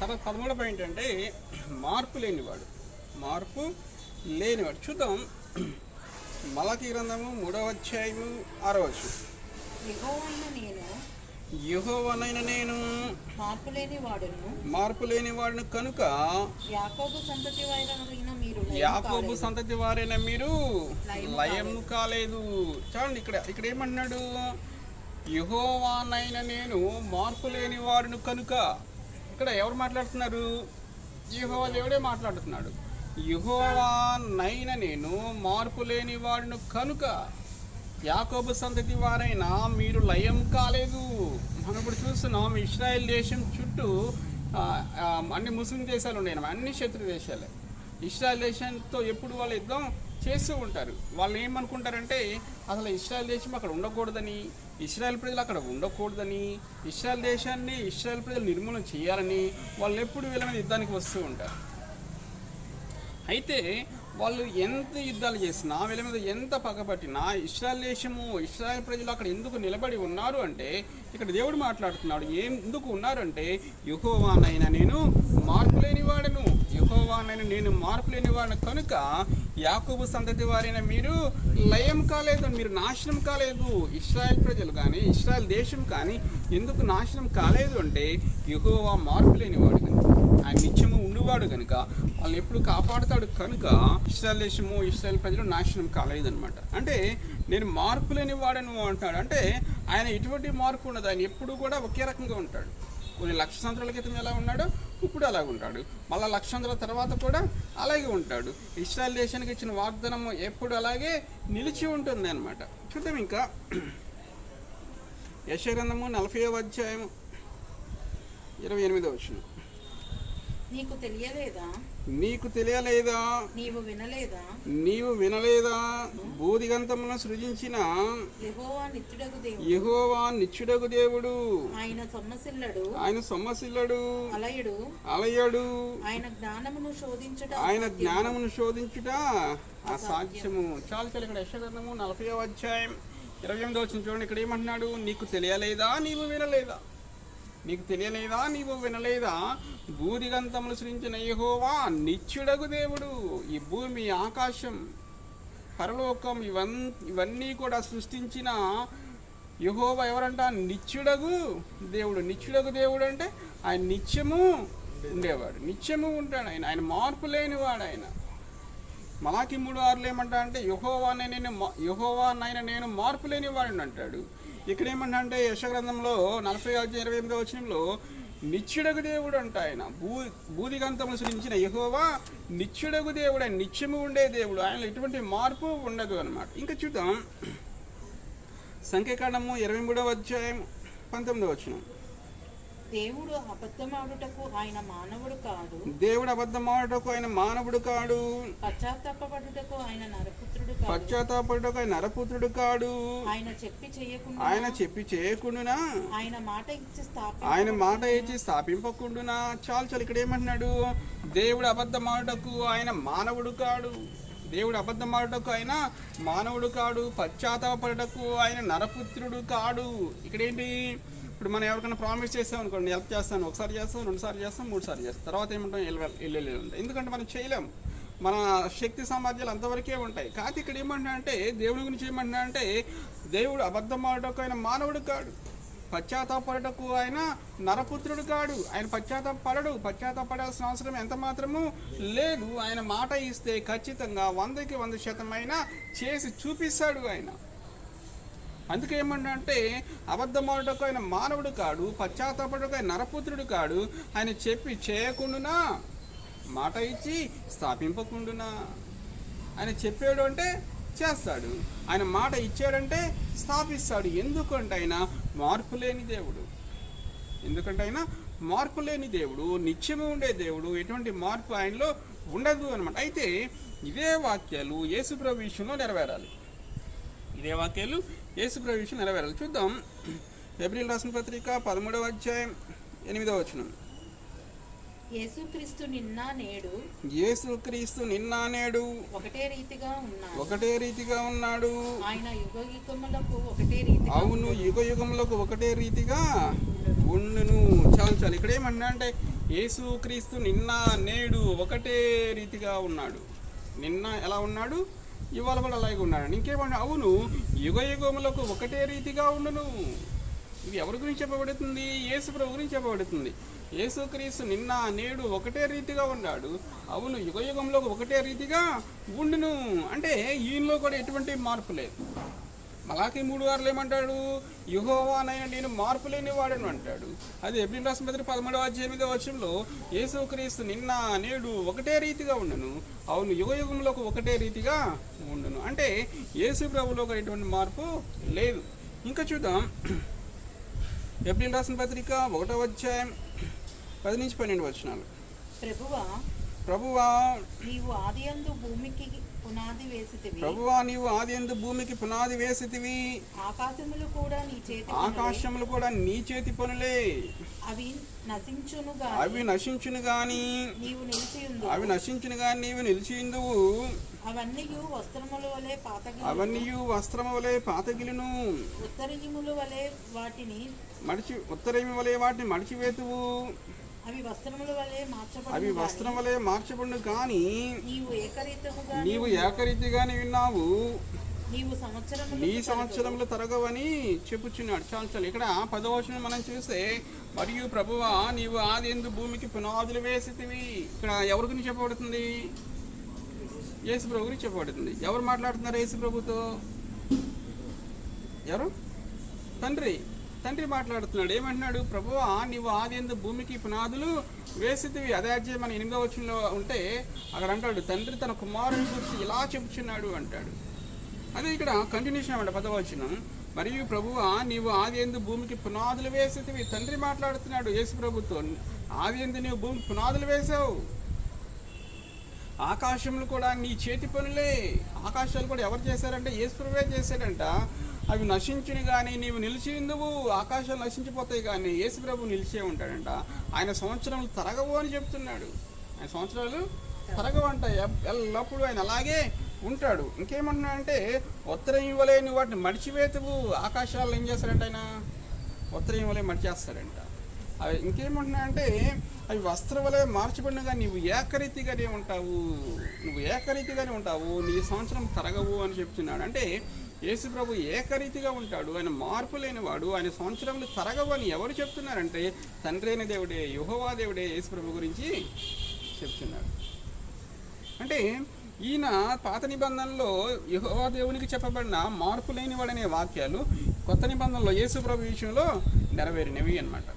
తర్వాత పదమూడో పాయింట్ అంటే మార్పు లేనివాడు. మార్పు లేనివాడు. చూద్దాం. మలకి గ్రంథము మూడవ అధ్యాయము ఆరో వచ్చు నేను యహోవనైన నేను మార్పు లేని వాడును మార్పు లేని వాడిని కనుక యాకోబు సంతతి వారైన మీరు యాకోబు. సంతతి వారైన మీరు లయము లయం కాలేదు. చూడండి ఇక్కడ ఇక్కడ ఏమంటున్నాడు? యహోవానైన నేను మార్పు లేని వాడిని కనుక ఇక్కడ ఎవరు మాట్లాడుతున్నారు? యహోవా దేవుడే మాట్లాడుతున్నాడు. యహోవానైన నేను మార్పు లేని వాడిని కనుక యాకోబు సంతతి వారైనా మీరు లయం కాలేదు. మనం ఇప్పుడు చూస్తున్నాం ఇస్రాయెల్ దేశం చుట్టూ అన్ని ముస్లిం దేశాలు ఉన్నాయి అన్ని శత్రు దేశాలే. ఇస్రాయల్ దేశంతో ఎప్పుడు వాళ్ళు యుద్ధం చేస్తూ ఉంటారు. వాళ్ళు ఏమనుకుంటారంటే అసలు ఇస్రాయల్ దేశం అక్కడ ఉండకూడదని ఇస్రాయల్ ప్రజలు అక్కడ ఉండకూడదని ఇస్రాయల్ దేశాన్ని ఇస్రాయల్ ప్రజలు నిర్మూలన చేయాలని వాళ్ళు ఎప్పుడు వీళ్ళ మీద యుద్ధానికి వస్తూ ఉంటారు. అయితే వాళ్ళు ఎంత యుద్ధాలు చేసినా వీళ్ళ మీద ఎంత పగబట్టినా ఇస్రాయల్ దేశము ఇస్రాయల్ ప్రజలు అక్కడ ఎందుకు నిలబడి ఉన్నారు అంటే ఇక్కడ దేవుడు మాట్లాడుతున్నాడు. ఏం ఎందుకు ఉన్నారంటే యుహోవానైనా నేను మార్పు లేని వాడను యుహోవానైనా నేను మార్పు లేని వాడను కనుక యాకూబు సంతతి వారైన మీరు లయం కాలేదు మీరు నాశనం కాలేదు. ఇస్రాయల్ ప్రజలు కానీ ఇస్రాయల్ దేశం కానీ ఎందుకు నాశనం కాలేదు అంటే యుహోవా మార్పు లేనివాడు కనుక ఆయన నిత్యము ఉండువాడు కనుక వాళ్ళని ఎప్పుడు కాపాడుతాడు కనుక ఇస్రాయల్ దేశము ఇస్రాయల్ ప్రజలు నాశనం కాలేదనమాట అంటే నేను మార్పు లేని వాడని అంటాడు. అంటే ఆయన ఎటువంటి మార్పు ఉండదు. ఆయన ఎప్పుడు కూడా ఒకే రకంగా ఉంటాడు. కొన్ని లక్ష సంవత్సరాల క్రితం ఎలా ఉన్నాడో? ఇప్పుడు అలాగే ఉంటాడు. మళ్ళీ లక్ష సంవత్సరాల తర్వాత కూడా అలాగే ఉంటాడు. ఇస్రాయల్ దేశానికి ఇచ్చిన వాగ్దానం ఎప్పుడు అలాగే నిలిచి ఉంటుంది అనమాట చూద్దాం ఇంకా. యశగ్రంథము నలభై అధ్యాయం ఇరవై ఎనిమిదో వచ్చిన నీకు తెలియలేదా? నీకు తెలియలేదా? నీవు వినలేదా? నీవు వినలేదా? బూదిగంతములను సృజించిన యెహోవా నిత్యుడగు దేవుడు. యెహోవా నిత్యుడగు దేవుడు. ఆయన సొమ్మసిల్లడు. ఆయన సొమ్మసిల్లడు. అలయుడు. అలయడు. ఆయన జ్ఞానమును శోధించుట ఆయన. జ్ఞానమును శోధించుట అసాధ్యము. చాలు చాలు ఇక్కడ యశగ్రంథము నలభై అధ్యాయం. ఇరవై ఎనిమిదో వచ్చిన చూడండి. ఇక్కడ ఏమంటున్నాడు? నీకు తెలియలేదా? నీవు వినలేదా? నీకు తెలియలేదా? నీవు వినలేదా? భూదిగంతములు సృజించిన యహోవా నిత్యుడగు దేవుడు. ఈ భూమి ఆకాశం పరలోకం ఇవన్ ఇవన్నీ కూడా సృష్టించిన యహోవ ఎవరంట? నిత్యుడగు దేవుడు. నిత్యుడగు దేవుడు అంటే ఆయన నిత్యము ఉండేవాడు. నిత్యము ఉంటాడు ఆయన. ఆయన మార్పు లేనివాడు ఆయన. మలాకి మూడు ఆరులు ఏమంటా అంటే యహోవానే నేను యహోవానైనా నేను మార్పు లేనివాడిని అంటాడు. ఇక్కడ ఏమంటే యశగ్రంథంలో నలభై ఇరవై ఎనిమిదో వచనంలో నిత్యుడగు దేవుడు అంట ఆయన. భూ భూదిగంతములు సృష్టించిన యహోవా నిత్యుడగు దేవుడు ఆయన నిత్యము ఉండే దేవుడు. ఆయన ఎటువంటి మార్పు ఉండదు అన్నమాట. ఇంకా చూద్దాం. సంఖ్యాకాండము ఇరవై మూడవ అధ్యాయం పంతొమ్మిదవ వచనం. దేవుడు అబద్ధమాడుటకు ఆయన మానవుడు కాడు. దేవుడు అబద్ధమాడటకు ఆయన మానవుడు కాడు. పశ్చాత్తాపడుటకు ఆయన నరపుత్రుడు కాడు. పశ్చాత్తాపడటకు ఆయన నరపుత్రుడు కాడు. ఆయన చెప్పి చేయకుండా ఆయన చెప్పి చేయకుండునా? ఆయన మాట ఇచ్చి స్థాపి ఆయన మాట ఇచ్చి స్థాపింపకుండునా? చాలు చాలు ఇక్కడ ఏమంటున్నాడు? దేవుడు అబద్ధమాడటకు ఆయన మానవుడు కాడు. దేవుడు అబద్ధమాడటకు ఆయన మానవుడు కాడు. పశ్చాత్తాపడటకు ఆయన నరపుత్రుడు కాడు. ఇక్కడ ఏంటి? ఇప్పుడు మనం ఎవరికైనా ప్రామిస్ చేస్తాం అనుకోండి హెల్ప్ చేస్తాను ఒకసారి చేస్తాం రెండుసార్లు చేస్తాం మూడుసార్లు చేస్తాం. తర్వాత ఏమంటాం? వెళ్ళి ఉంటాయి. ఎందుకంటే మనం చేయలేం. మన శక్తి సామర్థ్యాలు అంతవరకే ఉంటాయి. కాకపోతే ఇక్కడ ఏమంటున్నా అంటే దేవుని గురించి ఏమంటున్నా అంటే దేవుడు అబద్ధం ఆడటకు ఆయన మానవుడు కాడు. పశ్చాత్తాపడటకు ఆయన నరపుత్రుడు కాడు. ఆయన పశ్చాత్తాపడడు. పశ్చాత్తాపడాల్సిన అవసరం ఎంత మాత్రము లేదు. ఆయన మాట ఇస్తే ఖచ్చితంగా వందకి వంద శాతమైన చేసి చూపిస్తాడు ఆయన. అందుకే ఏమంటే అంటే అబద్ధమాడటకు ఆయన మానవుడు కాడు పశ్చాత్తాపడకు ఆయన నరపుత్రుడు కాడు ఆయన చెప్పి చేయకుండునా? మాట ఇచ్చి స్థాపింపకుండునా? ఆయన చెప్పాడు అంటే చేస్తాడు. ఆయన మాట ఇచ్చాడంటే స్థాపిస్తాడు. ఎందుకంటే ఆయన మార్పు లేని దేవుడు. ఎందుకంటే ఆయన మార్పు లేని దేవుడు నిత్యము ఉండే దేవుడు ఎటువంటి మార్పు ఆయనలో ఉండదు అనమాట అయితే ఇదే వాక్యాలు యేసుప్రభు విషయంలో నెరవేరాలి. ఇదే వాక్యాలు యేసుప్రభు విషయం నెరవేరాలి. చూద్దాం. ఏప్రిల్ రాసిన పత్రిక పదమూడవ అధ్యాయం ఎనిమిదవ వచనం. యేసుక్రీస్తు నిన్న నేడు యేసుక్రీస్తు నిన్న నేడు ఒకటే రీతిగా ఉన్నాడు. ఒకటే రీతిగా ఉన్నాడు. ఆయన యుగ యుగములకు ఒకటే రీతిగా అవును యుగ యుగములకు ఒకటే రీతిగా ఉండును. చాలు చాలు. ఇక్కడ ఏమన్నా అంటే యేసు క్రీస్తు నిన్న నేడు ఒకటే రీతిగా ఉన్నాడు. నిన్న ఎలా ఉన్నాడు? ఇవాళ కూడా అలాగే ఉన్నాడు ఇంకేమన్నా అవును యుగ యుగములకు ఒకటే రీతిగా ఉండును. ఇది ఎవరి గురించి చెప్పబడుతుంది? యేసు ప్రభు గురించి చెప్పబడుతుంది. ఏసుక్రీస్తు నిన్న నేడు ఒకటే రీతిగా ఉన్నాడు. అవును యుగ యుగంలో ఒకటే రీతిగా ఉండును. అంటే ఈయనలో కూడా ఎటువంటి మార్పు లేదు. మలాకి మూడు వారులు ఏమంటాడు? యుహోవానైనా నేను మార్పు లేని వాడను అంటాడు. అది ఎబ్రిల్ రాసిన పత్రిక పదమూడవ ఎనిమిదో వర్షంలో యేసు యేసుక్రీస్తు నిన్న నేడు ఒకటే రీతిగా ఉండను. అవును యుగ యుగంలో ఒకటే రీతిగా ఉండును. అంటే యేసు ప్రభులో కూడా ఎటువంటి మార్పు లేదు. ఇంకా చూద్దాం. ఎబ్రిల్ రాసిన పత్రిక ఒకటో అధ్యాయం పది నుంచి పన్నెండు వచనాలు. ప్రభువా ప్రభువా నీవు ఆదియందు భూమికి పునాది వేసితివి. ప్రభువా నీవు ఆది ఎందు భూమికి పునాది వేసితివి. ఆకాశములు కూడా నీ చేతి. ఆకాశములు కూడా నీ చేతి పనులే. అవి నశించును అవి నశించును గాని. నీవు నిలిచియుందు అవి నశించును గాని నీవు నిలిచిందువు అవన్నీ వస్త్రముల వలె పాతగి అవన్నీ వస్త్రము వలె పాతగిలును. ఉత్తరయముల వలె వాటిని. మడిచి ఉత్తరేమి వలె వాటిని మడిచివేతువు. అవి వస్త్రముల వలె మార్చబడి గాని. నీవు ఏకరీతిగానే విన్నావు. నీ సంవత్సరములు తరగవని చెప్పుచున్నాడు. చాలు చాలు. ఇక్కడ పదవచనం మనం చూస్తే మరియు ప్రభువా నీవు ఆది ఎందు భూమికి పునాదులు వేసితివి. ఇక్కడ ఎవరి గురించి చెప్పబడుతుంది? యేసు ప్రభు గురించి చెప్పబడుతుంది. ఎవరు మాట్లాడుతున్నారు యేసు ప్రభుతో? ఎవరు? తండ్రి. తండ్రి మాట్లాడుతున్నాడు. ఏమంటున్నాడు? ప్రభువా నీవు ఆది ఎందు భూమికి పునాదులు వేసితివి. అదే మన ఎనిమిదో వచనంలో ఉంటే అక్కడ అంటాడు తండ్రి తన కుమారుని గురించి ఇలా చెబుతున్నాడు అంటాడు. అదే ఇక్కడ కంటిన్యూషన్ అన్నమాట పదవచనం మరియు ప్రభువా నీవు ఆది ఎందు భూమికి పునాదులు వేసేటివి తండ్రి మాట్లాడుతున్నాడు యేసు ప్రభుతో ఆది ఎందు నీవు భూమికి పునాదులు వేసావు ఆకాశములు కూడా నీ చేతి పనులే. ఆకాశాలు కూడా ఎవరు చేశారంటే యేసు ప్రభువే చేశాడంట. అవి నశించుని కానీ నీవు నిలిచి ఉందువు ఆకాశాలు నశించిపోతాయి కానీ యేసు ప్రభు నిలిచే ఉంటాడంట. ఆయన సంవత్సరాలు తరగవు అని చెప్తున్నాడు. ఆయన సంవత్సరాలు తరగవంట. అంట ఎల్లప్పుడూ ఆయన అలాగే ఉంటాడు. ఇంకేమంటున్నాడంటే ఉత్తరం ఇవ్వలేని వాటిని మడిచివేతువు. ఆకాశాలు ఏం చేస్తాడంట ఆయన? ఉత్తరం ఇవ్వలే మడిచేస్తాడంట. అవి ఇంకేమంటున్నాడంటే అవి వస్త్రవలే మార్చబడినగా నీవు ఏకరీతిగానే ఉంటావు. నువ్వు ఏకరీతిగానే ఉంటావు. నీ సంవత్సరం తరగవు అని చెప్తున్నాడు. అంటే యేసు ప్రభు ఏకరీతిగా ఉంటాడు ఆయన మార్పు లేనివాడు ఆయన సంవత్సరములు తరగవు అని ఎవరు చెప్తున్నారంటే తండ్రి అయిన దేవుడే యుహోవా దేవుడే యేసు ప్రభు గురించి చెప్తున్నాడు. అంటే ఈయన పాత నిబంధనలో యుహోవా దేవునికి చెప్పబడిన మార్పు లేనివాడనే వాక్యాలు కొత్త నిబంధనలో యేసు ప్రభు విషయంలో నెరవేరినవి అనమాట